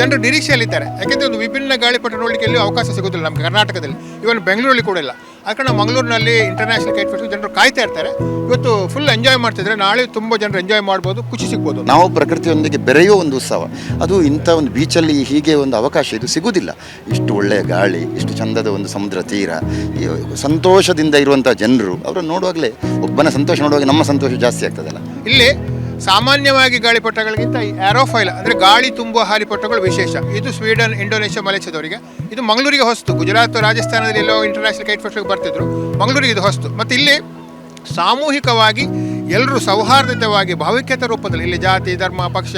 ಜನರು ನಿರೀಕ್ಷೆಯಲ್ಲಿದ್ದಾರೆ. ಯಾಕೆಂದರೆ ಒಂದು ವಿಭಿನ್ನ ಗಾಳಿಪಟ ನೋಡಲಿಕ್ಕೆ ಅವಕಾಶ ಸಿಗೋದಿಲ್ಲ ನಮ್ಮ ಕರ್ನಾಟಕದಲ್ಲಿ. ಇವನ್ ಬೆಂಗಳೂರಲ್ಲಿ ಕೂಡ ಇಲ್ಲ. ಆ ಕಾರಣ ಮಂಗಳೂರಿನಲ್ಲಿ ಇಂಟರ್ನ್ಯಾಷನಲ್ ಕೈಟ್ ಫೆಸ್ಟಿವಲ್ ಜನರು ಕಾಯ್ತಾ ಇರ್ತಾರೆ. ಇವತ್ತು ಫುಲ್ ಎಂಜಾಯ್ ಮಾಡ್ತಿದ್ರೆ ನಾಳೆ ತುಂಬ ಜನರು ಎಂಜಾಯ್ ಮಾಡ್ಬೋದು ಖುಷಿ ಸಿಗ್ಬೋದು. ನಾವು ಪ್ರಕೃತಿಯೊಂದಿಗೆ ಬೆರೆಯುವ ಒಂದು ಉತ್ಸವ. ಅದು ಇಂಥ ಒಂದು ಬೀಚಲ್ಲಿ ಹೀಗೆ ಒಂದು ಅವಕಾಶ ಇದು ಸಿಗುವುದಿಲ್ಲ ಇಷ್ಟು ಒಳ್ಳೆಯ ಗಾಳಿ ಇಷ್ಟು ಚಂದದ ಒಂದು ಸಮುದ್ರ ತೀರ ಸಂತೋಷದಿಂದ ಇರುವಂಥ ಜನರು ಅವರನ್ನು ನೋಡುವಾಗಲೇ ಒಬ್ಬನ ಸಂತೋಷ ನೋಡುವಾಗ ನಮ್ಮ ಸಂತೋಷ ಜಾಸ್ತಿ ಆಗ್ತದಲ್ಲ? ಇಲ್ಲಿ ಸಾಮಾನ್ಯವಾಗಿ ಗಾಳಿಪಟಗಳಿಗಿಂತ ಈ ಆರೋಫೈಲ್ ಅಂದರೆ ಗಾಳಿ ತುಂಬುವ ಹಾಲಿಪಟಗಳು ವಿಶೇಷ. ಇದು ಸ್ವೀಡನ್, ಇಂಡೋನೇಷ್ಯಾ, ಮಲೇಷ್ಯಾದವರಿಗೆ. ಇದು ಮಂಗಳೂರಿಗೆ ಹೊಸ್ತು. ಗುಜರಾತ್, ರಾಜಸ್ಥಾನದಲ್ಲಿ ಎಲ್ಲೋ ಇಂಟರ್ನ್ಯಾಷನಲ್ ಕೈಟ್ ಫಸ್ಟ್ ಬರ್ತಿದ್ರು. ಮಂಗಳೂರಿಗೆ ಇದು ಹೊಸ್ತು. ಮತ್ತು ಇಲ್ಲಿ ಸಾಮೂಹಿಕವಾಗಿ ಎಲ್ಲರೂ ಸೌಹಾರ್ದತೆಯವಾಗಿ ಭಾವಿಕ್ಯತೆ ರೂಪದಲ್ಲಿ, ಇಲ್ಲಿ ಜಾತಿ, ಧರ್ಮ, ಪಕ್ಷ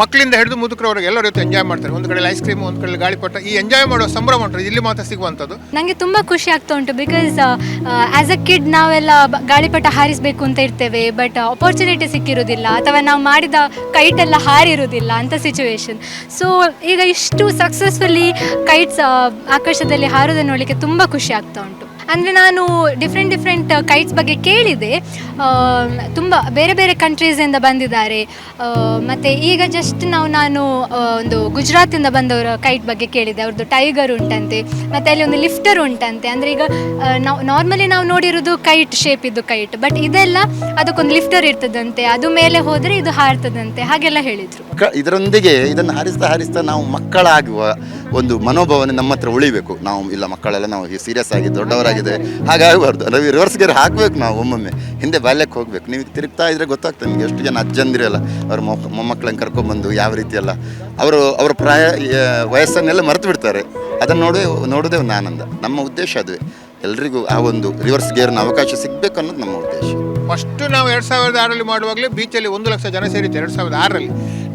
ಮಕ್ಕಳಿಂದ ಹಿಡಿದು ಮುದುಕರವರೆಗೆ ಎಲ್ಲರೂ ಇವತ್ತು ಎಂಜಾಯ್ ಮಾಡ್ತಾರೆ. ಒಂದು ಕಡೆ ಐಸ್ ಕ್ರೀಮ್ ಒಂದು ಕಡೆ ಗಾಳಿಪಟ ಈ ಎಂಜಾಯ್ ಮಾಡೋ ಸಂಭ್ರಮ ಉಂಟು. ಇಲ್ಲಿ ಮಾತ್ರ ಸಿಗುವಂಥದ್ದು. ನನಗೆ ತುಂಬ ಖುಷಿ ಆಗ್ತಾ ಉಂಟು. ಬಿಕಾಸ್ ಆ್ಯಸ್ ಅ ಕಿಡ್ ನಾವೆಲ್ಲ ಗಾಳಿಪಟ ಹಾರಿಸಬೇಕು ಅಂತ ಇರ್ತೇವೆ. ಬಟ್ ಅಪರ್ಚುನಿಟಿ ಸಿಕ್ಕಿರೋದಿಲ್ಲ ಅಥವಾ ನಾವು ಮಾಡಿದ ಕೈಟ್ ಎಲ್ಲ ಹಾರಿರೋದಿಲ್ಲ ಅಂತ ಸಿಚುವೇಶನ್ ಸೊ ಈಗ ಇಷ್ಟು ಸಕ್ಸಸ್ಫುಲಿ ಕೈಟ್ಸ್ ಆಕಾಶದಲ್ಲಿ ಹಾರೋದನ್ನು ನೋಡಲಿಕ್ಕೆ ತುಂಬ ಖುಷಿ ಆಗ್ತಾ ಉಂಟು. ಅಂದರೆ ನಾನು ಡಿಫ್ರೆಂಟ್ ಡಿಫ್ರೆಂಟ್ ಕೈಟ್ಸ್ ಬಗ್ಗೆ ಕೇಳಿದೆ. ತುಂಬ ಬೇರೆ ಬೇರೆ ಕಂಟ್ರೀಸಿಂದ ಬಂದಿದ್ದಾರೆ. ಮತ್ತು ಮತ್ತೆ ಈಗ ಜಸ್ಟ್ ನಾವು ನಾನು ಆ, ಒಂದು ಗುಜರಾತಿಂದ ಬಂದವರ ಕೈಟ್ ಬಗ್ಗೆ ಕೇಳಿದೆ. ಅವ್ರದ್ದು ಟೈಗರ್ ಉಂಟಂತೆ ಮತ್ತೆ ಅಲ್ಲಿ ಒಂದು ಲಿಫ್ಟರ್ ಉಂಟಂತೆ. ಅಂದರೆ ಈಗ ನಾವು ನಾರ್ಮಲಿ ನಾವು ನೋಡಿರೋದು ಕೈಟ್ ಶೇಪ್ ಇದ್ದು ಕೈಟ್ ಬಟ್ ಇದೆಲ್ಲ ಅದಕ್ಕೊಂದು ಲಿಫ್ಟರ್ ಇರ್ತದಂತೆ. ಅದು ಮೇಲೆ ಹೋದರೆ ಇದು ಹಾರ್ತದಂತೆ. ಹಾಗೆಲ್ಲ ಹೇಳಿದರು. ಇದರೊಂದಿಗೆ ಇದನ್ನು ಹಾರಿಸ್ತಾ ಹಾರಿಸ್ತಾ ನಾವು ಮಕ್ಕಳಾಗುವ ಒಂದು ಮನೋಭಾವನೆ ನಮ್ಮ ಹತ್ರ ಉಳಿಬೇಕು. ನಾವು ಇಲ್ಲ ಮಕ್ಕಳೆಲ್ಲ ನಾವು ಸೀರಿಯಸ್ ಆಗಿ ದೊಡ್ಡವರಾಗಿದೆ ಹಾಗಾಗಬಾರ್ದು ನಾವು ರಿವರ್ಸ್ ಗೇರ್ ಹಾಕಬೇಕು ನಾವು ಒಮ್ಮೊಮ್ಮೆ. ಹಿಂದೆ ಬಾಲ್ಯಕ್ಕೆ ಹೋಗ್ಬೇಕು. ನೀವು ತಿರುಗ್ತಾ ಇದ್ರೆ ಗೊತ್ತಾಗ್ತದೆ, ನಿಮಗೆ ಎಷ್ಟು ಜನ ಅಜ್ಜಂದಿರಲ್ಲ ಅವ್ರ ಮೊಮ್ಮಕ್ಕಳನ್ನು ಕರ್ಕೊಂಡ್ಬಂದು ಯಾವ ರೀತಿ ಎಲ್ಲ. ಅವರು, ಅವರ ಪ್ರಾಯ ವಯಸ್ಸನ್ನೆಲ್ಲ ಮರೆತು ಬಿಡ್ತಾರೆ. ಅದನ್ನು ನೋಡಿ, ನೋಡೋದೇ ಒಂದು ಆನಂದ. ನಮ್ಮ ಉದ್ದೇಶ ಅದುವೇ. ಎಲ್ರಿಗೂ ಆ ಒಂದು ರಿವರ್ಸ್ ಗೇರ್ನ ಅವಕಾಶ ಸಿಗಬೇಕು ಅನ್ನೋದು ನಮ್ಮ ಉದ್ದೇಶ. ಫಸ್ಟ್ ನಾವು ಎರಡು ಸಾವಿರದ ಆರರಲ್ಲಿ ಮಾಡುವಾಗಲೇ ಬೀಚಲ್ಲಿ ಒಂದು ಲಕ್ಷ ಜನ ಸೇರಿತ್ತು ಎರಡು ಸಾವಿರದ ಆರರಲ್ಲಿ.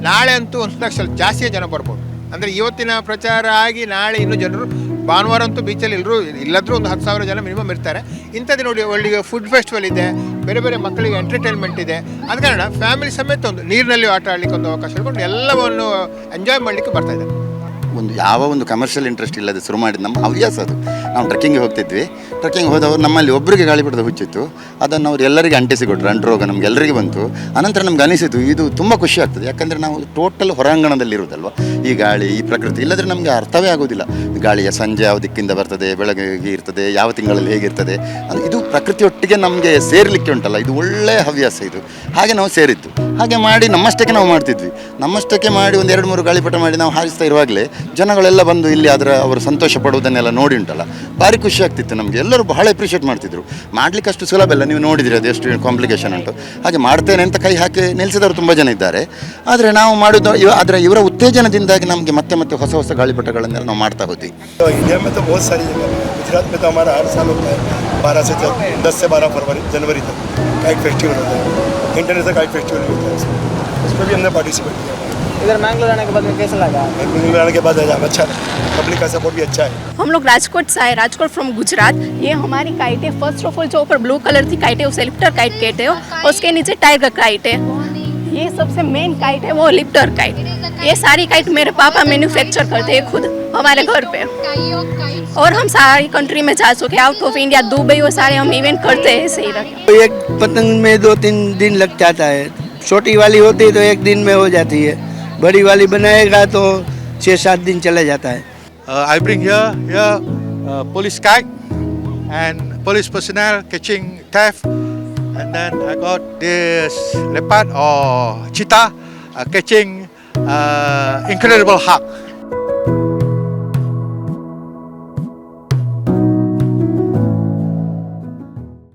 ನಾಳೆ ಅಂತೂ ಒಂದು ಲಕ್ಷ ಜಾಸ್ತಿಯೇ ಜನ ಬರ್ಬೋದು. ಅಂದರೆ ಇವತ್ತಿನ ಪ್ರಚಾರ ಆಗಿ ನಾಳೆ ಇನ್ನೂ ಜನರು ಭಾನುವಾರ ಅಂತೂ ಬೀಚಲ್ಲಿ ಎಲ್ಲರೂ ಇಲ್ಲದ್ರೂ ಒಂದು ಹತ್ತು ಸಾವಿರ ಜನ ಮಿನಿಮಮ್ ಇರ್ತಾರೆ. ಇಂಥದ್ದು ನೋಡಿ ಒಳ್ಳೆಯ ಫುಡ್ ಫೆಸ್ಟಿವಲ್ ಇದೆ, ಬೇರೆ ಬೇರೆ ಮಕ್ಕಳಿಗೆ ಎಂಟರ್ಟೈನ್ಮೆಂಟ್ ಇದೆ. ಆದ ಕಾರಣ ಫ್ಯಾಮಿಲಿ ಸಮೇತ ಒಂದು ನೀರಿನಲ್ಲಿ ಆಟ ಆಡಲಿಕ್ಕೆ ಒಂದು ಅವಕಾಶ ಇಟ್ಕೊಂಡು ಎಲ್ಲವನ್ನು ಎಂಜಾಯ್ ಮಾಡಲಿಕ್ಕೆ ಬರ್ತಾ ಇದ್ದಾರೆ. ಒಂದು ಯಾವ ಒಂದು ಕಮರ್ಷಿಯಲ್ ಇಂಟ್ರೆಸ್ಟ್ ಇಲ್ಲದೆ ಶುರು ಮಾಡಿದ ನಮ್ಮ ಹವ್ಯಾಸ ಅದು. ನಾವು ಟ್ರೆಕ್ಕಿಂಗ್ ಹೋಗ್ತಿದ್ವಿ. ಟ್ರೆಕ್ಕಿಂಗ್ ಹೋದವರು ನಮ್ಮಲ್ಲಿ ಒಬ್ಬರಿಗೆ ಗಾಳಿ ಬಿಡದ ಹುಚ್ಚಿತ್ತು. ಅದನ್ನು ಅವ್ರು ಎಲ್ಲರಿಗೆ ಅಂಟಿಸಿಕೊಟ್ರು ಅಂಟ್ರೋಗ ನಮ್ಗೆ ಎಲ್ಲರಿಗೆ ಬಂತು. ಅನಂತರ ನಮ್ಗೆ ಅನಿಸಿತು, ಇದು ತುಂಬ ಖುಷಿ ಆಗ್ತದೆ. ಯಾಕಂದರೆ ನಾವು ಟೋಟಲ್ ಹೊರಾಂಗಣದಲ್ಲಿ ಇರೋದಲ್ವ? ಈ ಗಾಳಿ, ಈ ಪ್ರಕೃತಿ, ಇಲ್ಲದ್ರೆ ನಮಗೆ ಅರ್ಥವೇ ಆಗೋದಿಲ್ಲ. ಗಾಳಿಯ ಸಂಜೆ ಯಾವ ದಿಕ್ಕಿಂದ ಬರ್ತದೆ, ಬೆಳಗ್ಗೆ ಇರ್ತದೆ, ಯಾವ ತಿಂಗಳಲ್ಲಿ ಹೇಗಿರ್ತದೆ ಇದು ಪ್ರಕೃತಿಯೊಟ್ಟಿಗೆ ನಮಗೆ ಸೇರಲಿಕ್ಕೆ ಉಂಟಲ್ಲ, ಇದು ಒಳ್ಳೆಯ ಹವ್ಯಾಸ ಇದು. ಹಾಗೆ ನಾವು ಸೇರಿದ್ದು. ಹಾಗೆ ಮಾಡಿ ನಮ್ಮಷ್ಟಕ್ಕೆ ನಾವು ಮಾಡ್ತಿದ್ವಿ ನಮ್ಮಷ್ಟಕ್ಕೆ ಮಾಡಿ ಒಂದು ಎರಡು ಮೂರು ಗಾಳಿಪಟ ಮಾಡಿ ನಾವು ಹಾರಿಸ್ತಾ ಇರುವಾಗಲೇ ಜನಗಳೆಲ್ಲ ಬಂದು ಇಲ್ಲಿ ಅದರ ಅವರು ಸಂತೋಷ ಪಡುವುದನ್ನೆಲ್ಲ ನೋಡಿ ಉಂಟಲ್ಲ ಭಾರಿ ಖುಷಿ ಆಗ್ತಿತ್ತು ನಮಗೆ ಎಲ್ಲರೂ ಬಹಳ ಅಪ್ರಿಷಿಯೇಟ್ ಮಾಡ್ತಿದ್ರು ಮಾಡ್ಲಿಕ್ಕೆ ಅಷ್ಟು ಸುಲಭ ಇಲ್ಲ ನೀವು ನೋಡಿದಿರಿ ಅದು ಎಷ್ಟು ಕಾಂಪ್ಲಿಕೇಶನ್ ಉಂಟು ಹಾಗೆ ಮಾಡ್ತೇನೆ ಅಂತ ಕೈ ಹಾಕಿ ನಿಲ್ಲಿಸಿದವರು ತುಂಬ ಜನ ಇದ್ದಾರೆ ಆದರೆ ನಾವು ಮಾಡೋದು ಇವ ಆದರೆ ಇವರ ಉತ್ತೇಜನದಿಂದಾಗಿ ನಮಗೆ ಮತ್ತೆ ಮತ್ತೆ ಹೊಸ ಹೊಸ ಗಾಳಿಪಟಗಳನ್ನೆಲ್ಲ ನಾವು ಮಾಡ್ತಾ ಹೋದ್ವಿ तो इंडिया में तो बहुत सारी जगह है। गुजरात में तो हमारा हर साल होता है बारह से दस से बारह फरवरी जनवरी तक काइट फेस्टिवल होता है इंटरनेशनल काइट फेस्टिवल भी होता है। उसमें उसमें भी हमने पार्टिसिपेट किया इधर मैंगलोर आने के बाद कैसा लगा? बेंगलुरु आने के बाद अच्छा पब्लिक का सपोर्ट भी अच्छा है। हम लोग राजकोट से आए। राजकोट फ्रॉम गुजरात। ये हमारी काइट है। फ़र्स्ट ऑफ़ ऑल जो ऊपर ब्लू कलर की काइट है उसे लिफ्टर काइट कहते हो। और उसके नीचे टाइगर काइट है। ये सबसे मेन काइट है वो लिफ्टर काइट ये सारी काइट मेरे पापा मैन्युफैक्चर करते हैं खुद हमारे घर पे। और हम सारी कंट्री में जा चुके आउट ऑफ़ इंडिया दुबई वो सारे हम इवेंट करते हैं सही तो एक पतंग में दो तीन दिन लग जाता है। छोटी वाली होती है तो एक दिन में हो जाती है। बड़ी वाली बनाएगा तो छः सात दिन चला जाता है। I bring police cake and police personal catching And then I got this leopard or cheetah uh, catching uh, incredible.